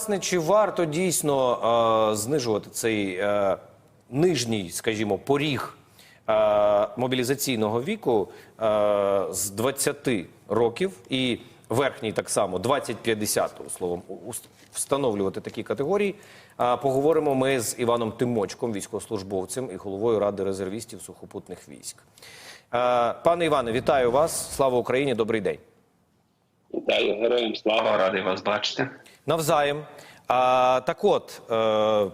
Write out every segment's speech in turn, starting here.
Власне, чи варто дійсно е, знижувати цей е, нижній, скажімо, поріг е, мобілізаційного віку е, з 20 років і верхній так само 20-50, словом, встановлювати такі категорії? Е, поговоримо ми з Іваном Тимочком, військовослужбовцем і головою Ради резервістів сухопутних військ. Е, пане Іване, вітаю вас! Слава Україні! Добрий день! Вітаю героям слава, радий вас бачити. Навзаєм. А, так от, е,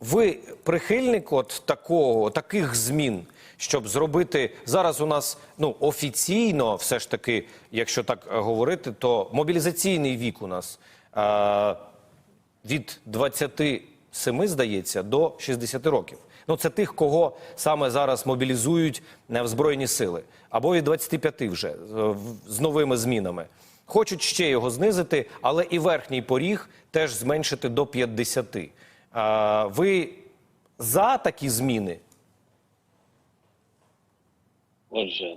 ви прихильник от такого, таких змін, щоб зробити зараз у нас ну, офіційно, все ж таки, якщо так говорити, то мобілізаційний вік у нас е, від 27, здається, до 60 років. Ну, це тих, кого саме зараз мобілізують в Збройні сили. Або від 25 вже, е, з новими змінами. Хочуть ще його знизити, але і верхній поріг теж зменшити до 50. А, ви за такі зміни? Отже,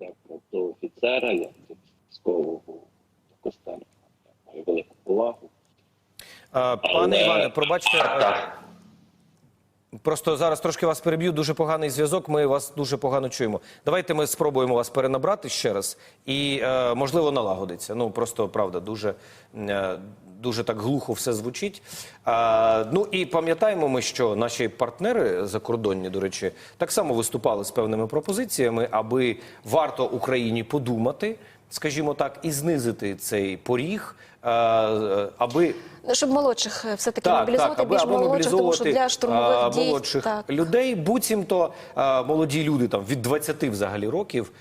як до офіцера, як до військового костелю, маю велику повагу. Пане Але- Іване, пробачте. Просто зараз трошки вас переб'ю. Дуже поганий зв'язок. Ми вас дуже погано чуємо. Давайте ми спробуємо вас перенабрати ще раз і е, можливо налагодиться. Ну просто правда, дуже, е, дуже так глухо все звучить. Е, ну і пам'ятаємо ми, що наші партнери закордонні, до речі, так само виступали з певними пропозиціями, аби варто Україні подумати, скажімо так, і знизити цей поріг, е, е, аби Ну, Щоб молодших е, все-таки так, мобілізувати, так, аби, більш аби молодших, тому що для штурмових дій молодших так. людей, буцімто молоді люди там від 20 взагалі років,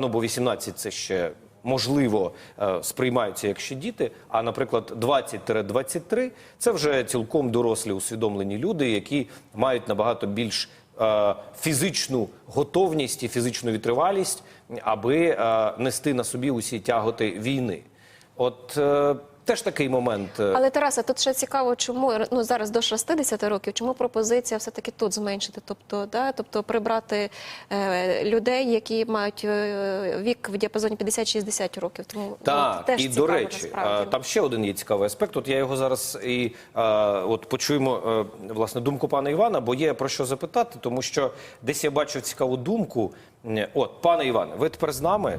ну бо 18 це ще можливо сприймаються як ще діти. А наприклад, 20-23 – це вже цілком дорослі усвідомлені люди, які мають набагато більш фізичну готовність і фізичну витривалість, аби е, нести на собі усі тяготи війни. От е, теж такий момент. е, Але Тараса, тут ще цікаво, чому ну зараз до 60 років, чому пропозиція все таки тут зменшити, тобто, да, тобто прибрати е, людей, які мають е, вік в діапазоні 50-60 років. Тому Так, ну, теж і до речі, насправді. а, там ще один є цікавий аспект. От я його зараз і а, от почуємо е, власне думку пана Івана, бо є про що запитати, тому що десь я бачив цікаву думку. От, пане Іване, ви тепер з нами?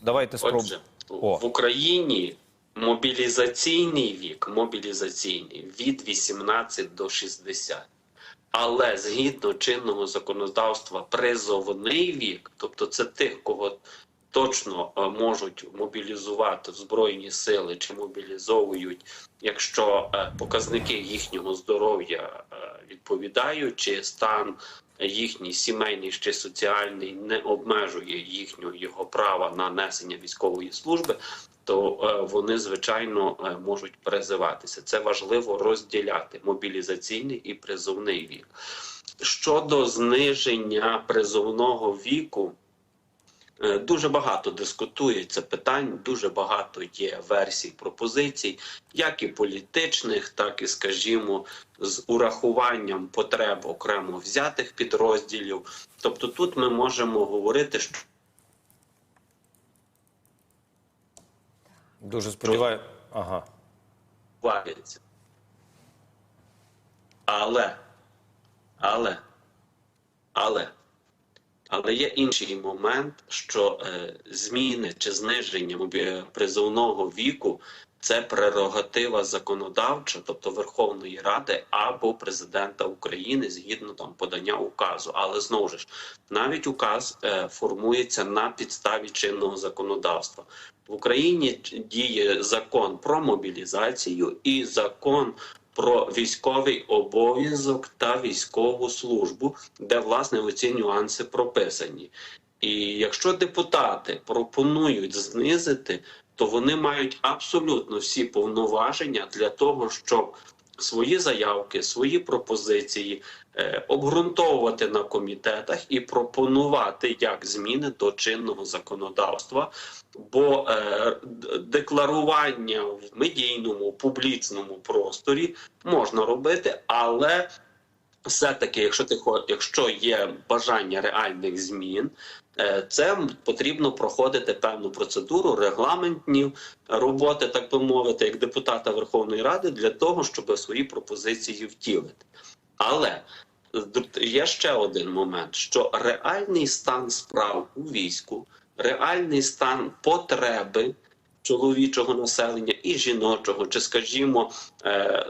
Давайте спробуємо. В Україні мобілізаційний вік мобілізаційний від 18 до 60. Але згідно чинного законодавства, призовний вік, тобто це тих, кого точно е, можуть мобілізувати в збройні сили чи мобілізовують, якщо е, показники їхнього здоров'я е, відповідають, чи стан їхній сімейний чи соціальний не обмежує їхнього його права на несення військової служби, то е, вони звичайно е, можуть призиватися. Це важливо розділяти мобілізаційний і призовний вік. Щодо зниження призовного віку. Е, Дуже багато дискутується питань, дуже багато є версій, пропозицій, як і політичних, так і, скажімо, з урахуванням потреб окремо взятих підрозділів. Тобто тут ми можемо говорити, що Дуже сподіваюся. Ага. Але, але, але, але є інший момент, що е, зміни чи зниження е, призовного віку це прерогатива законодавча, тобто Верховної Ради або президента України згідно там подання указу. Але знову ж навіть указ е, формується на підставі чинного законодавства. В Україні діє закон про мобілізацію і закон про військовий обов'язок та військову службу, де власне ці нюанси прописані. І якщо депутати пропонують знизити, то вони мають абсолютно всі повноваження для того, щоб свої заявки, свої пропозиції е, обґрунтовувати на комітетах і пропонувати як зміни до чинного законодавства. Бо е, декларування в медійному публічному просторі можна робити, але все-таки, якщо ти якщо є бажання реальних змін, це потрібно проходити певну процедуру, регламентні роботи, так би мовити, як депутата Верховної Ради, для того, щоб свої пропозиції втілити. Але є ще один момент: що реальний стан справ у війську, реальний стан потреби чоловічого населення і жіночого, чи, скажімо, е, е,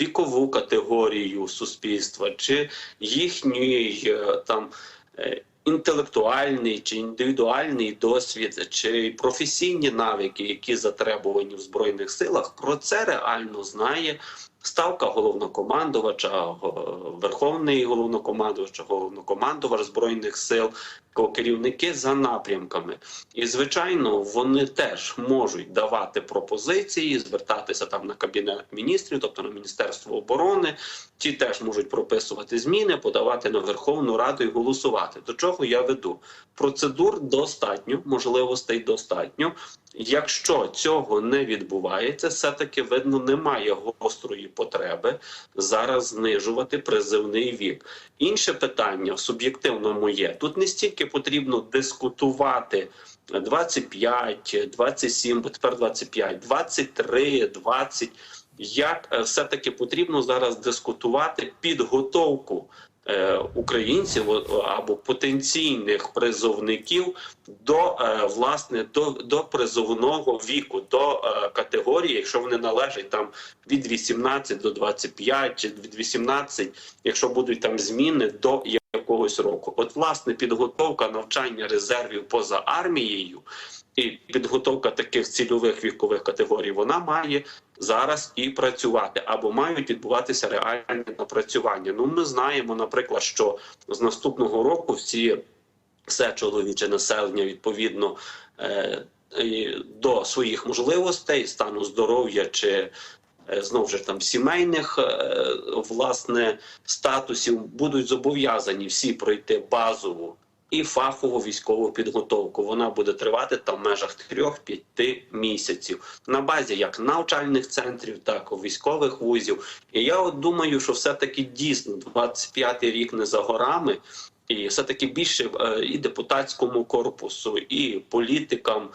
вікову категорію суспільства, чи їхній е, там. Інтелектуальний чи індивідуальний досвід, чи професійні навики, які затребувані в збройних силах, про це реально знає ставка головнокомандувача, верховний головнокомандувач, головнокомандувач збройних сил, керівники за напрямками. І звичайно, вони теж можуть давати пропозиції, звертатися там на кабінет міністрів, тобто на міністерство оборони. Ті теж можуть прописувати зміни, подавати на Верховну Раду і голосувати. До чого я веду? Процедур достатньо, можливостей достатньо. Якщо цього не відбувається, все таки видно, немає гострої потреби зараз знижувати призивний вік. Інше питання суб'єктивно моє. Тут не стільки потрібно дискутувати 25, 27, бо тепер 25, 23, 20. Як е, все-таки потрібно зараз дискутувати підготовку українців або потенційних призовників до е, власне до, до призовного віку, до е, категорії, якщо вони належать там від 18 до 25, чи від 18, якщо будуть там зміни до якогось року. От власне підготовка навчання резервів поза армією і підготовка таких цільових вікових категорій, вона має зараз і працювати або мають відбуватися реальні напрацювання. Ну, ми знаємо, наприклад, що з наступного року всі все чоловіче населення відповідно е, до своїх можливостей, стану здоров'я чи е, знову ж там сімейних е, власне статусів будуть зобов'язані всі пройти базову і фахову військову підготовку. Вона буде тривати там в межах 3-5 місяців на базі як навчальних центрів, так і військових вузів. І я от думаю, що все таки дійсно 25-й рік не за горами. І все таки більше е, і депутатському корпусу, і політикам,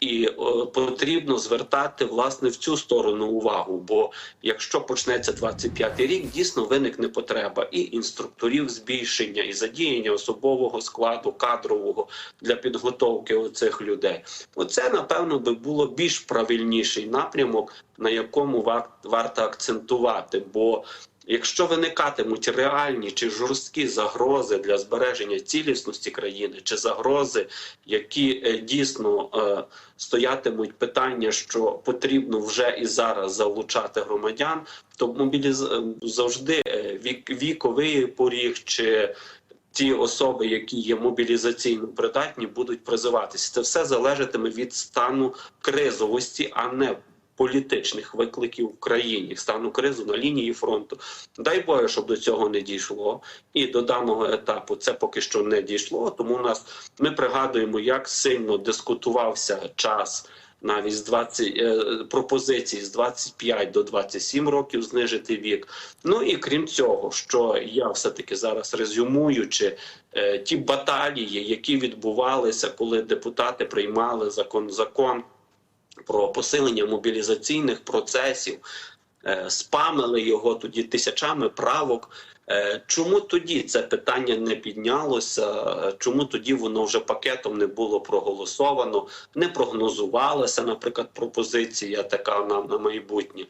і е, потрібно звертати власне в цю сторону увагу. Бо якщо почнеться 25-й рік, дійсно виникне потреба і інструкторів збільшення, і задіяння особового складу кадрового для підготовки оцих людей. Оце напевно би було більш правильніший напрямок, на якому вар- варто акцентувати. Бо Якщо виникатимуть реальні чи жорсткі загрози для збереження цілісності країни, чи загрози, які е, дійсно е, стоятимуть питання, що потрібно вже і зараз залучати громадян, то мобіліз... е, завжди вік... віковий поріг чи ті особи, які є мобілізаційно придатні, будуть призиватися. Це все залежатиме від стану кризовості, а не політичних викликів в країні, стану кризу на лінії фронту. Дай Боже, щоб до цього не дійшло. І до даного етапу це поки що не дійшло. Тому у нас ми пригадуємо, як сильно дискутувався час. Навіть з 20 е, пропозицій з 25 до 27 років знижити вік. Ну і крім цього, що я все таки зараз резюмуючи е, ті баталії, які відбувалися, коли депутати приймали закон закон про посилення мобілізаційних процесів, е, спамили його тоді тисячами правок. Е, Чому тоді це питання не піднялося? Чому тоді воно вже пакетом не було проголосовано, не прогнозувалася, наприклад, пропозиція така нам на майбутнє?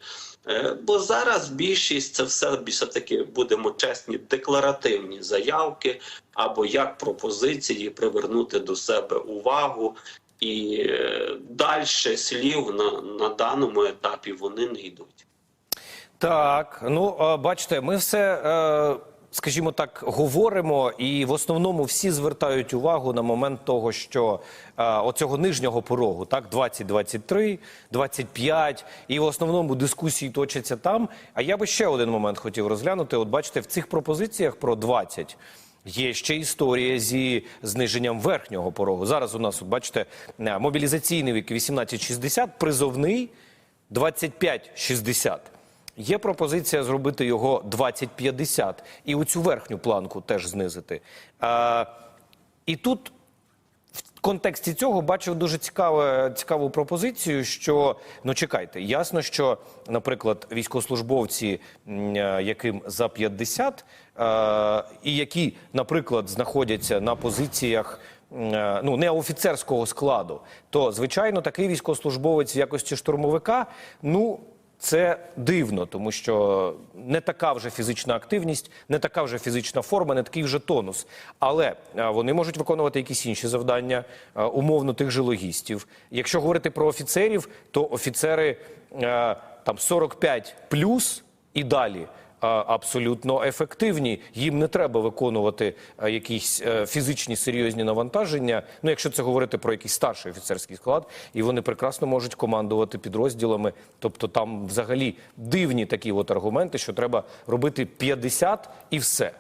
Е, Бо зараз більшість це все більше таки будемо чесні, декларативні заявки або як пропозиції привернути до себе увагу. І е, далі слів на, на даному етапі вони не йдуть. Так, ну е, бачите, ми все, е, скажімо так, говоримо, і в основному всі звертають увагу на момент того, що е, оцього нижнього порогу, так, 20, 23, 25, і в основному дискусії точаться там. А я би ще один момент хотів розглянути. От бачите, в цих пропозиціях про 20 Є ще історія зі зниженням верхнього порогу. Зараз у нас, от бачите, е, мобілізаційний вік 18-60, призовний 25-60. Є пропозиція зробити його 20-50 і оцю верхню планку теж знизити. А, і тут контексті цього бачив дуже цікаве, цікаву пропозицію, що ну чекайте, ясно, що, наприклад, військовослужбовці, е, яким за 50, е, і які, наприклад, знаходяться на позиціях. е, Ну, не офіцерського складу, то звичайно такий військовослужбовець в якості штурмовика, ну це дивно, тому що не така вже фізична активність, не така вже фізична форма, не такий вже тонус. Але е, вони можуть виконувати якісь інші завдання, е, умовно тих же логістів. Якщо говорити про офіцерів, то офіцери е, там 45 плюс і далі. Абсолютно ефективні, їм не треба виконувати якісь е, фізичні серйозні навантаження. Ну, якщо це говорити про якийсь старший офіцерський склад, і вони прекрасно можуть командувати підрозділами. Тобто там взагалі дивні такі от аргументи, що треба робити 50 і все.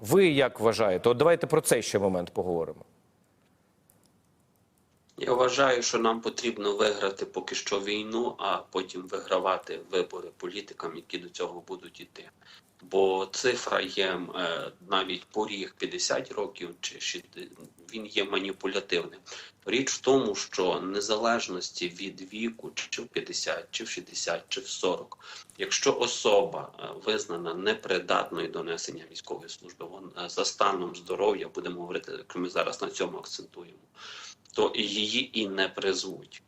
Ви як вважаєте? От давайте про цей ще момент поговоримо. Я вважаю, що нам потрібно виграти поки що війну, а потім вигравати вибори політикам, які до цього будуть іти. Бо цифра є е, навіть поріг 50 років, чи 60, він є маніпулятивним. Річ в тому, що незалежності від віку, чи в 50, чи в 60, чи в 40, якщо особа е, визнана непридатною до несення військової служби, вон, е, за станом здоров'я, будемо говорити, як ми зараз на цьому акцентуємо то її і не призвуть.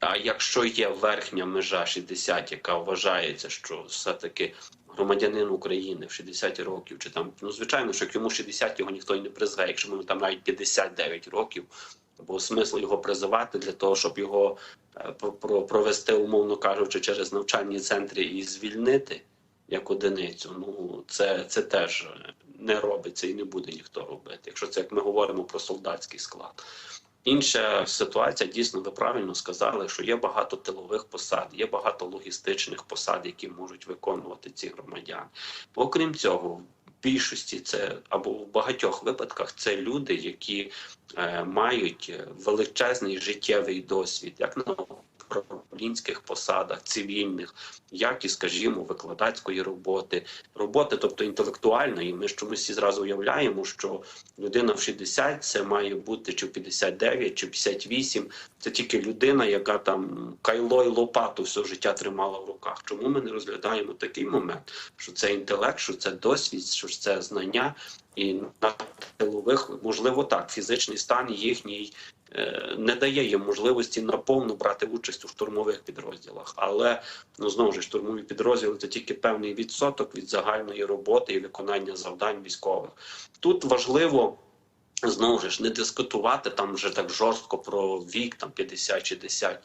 А якщо є верхня межа 60, яка вважається, що все-таки громадянин України в 60 років, чи там, ну звичайно, що як йому 60 його ніхто і не призве, якщо йому там навіть 59 років, бо смисл його призивати для того, щоб його е, про- про- провести, умовно кажучи, через навчальні центри і звільнити як одиницю. Ну це, це теж не робиться і не буде ніхто робити. Якщо це як ми говоримо про солдатський склад. Інша ситуація, дійсно, ви правильно сказали, що є багато тилових посад, є багато логістичних посад, які можуть виконувати ці громадяни. Окрім цього, в більшості це або в багатьох випадках це люди, які е, мають величезний життєвий досвід, як на управлінських посадах, цивільних, як і, скажімо, викладацької роботи, роботи, тобто інтелектуальної. Ми ж чомусь всі зразу уявляємо, що людина в 60 це має бути чи в 59, чи в 58. Це тільки людина, яка там кайло і лопату все життя тримала в руках. Чому ми не розглядаємо такий момент, що це інтелект, що це досвід, що це знання, і на тилових можливо так, фізичний стан їхній не дає їм можливості наповну брати участь у штурмових підрозділах. Але ну знову ж штурмові підрозділи це тільки певний відсоток від загальної роботи і виконання завдань військових. Тут важливо. Знову ж не дискутувати там вже так жорстко про вік, там 50-60.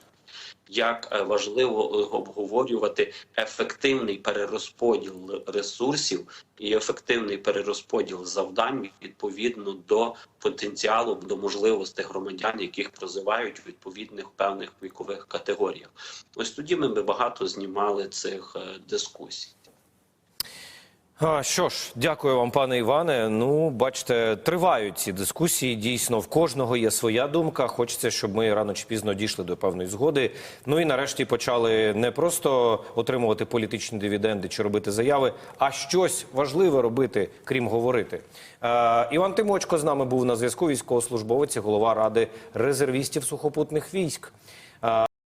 Як е, важливо е, обговорювати ефективний перерозподіл ресурсів і ефективний перерозподіл завдань відповідно до потенціалу, до можливостей громадян, яких прозивають в відповідних певних вікових категоріях. Ось тоді ми багато знімали цих е, дискусій. Що ж, дякую вам, пане Іване. Ну, бачите, тривають ці дискусії. Дійсно, в кожного є своя думка. Хочеться, щоб ми рано чи пізно дійшли до певної згоди. Ну і нарешті почали не просто отримувати політичні дивіденди чи робити заяви, а щось важливе робити, крім говорити. Е, Іван Тимочко з нами був на зв'язку. Військовослужбовець, голова ради резервістів сухопутних військ. Е,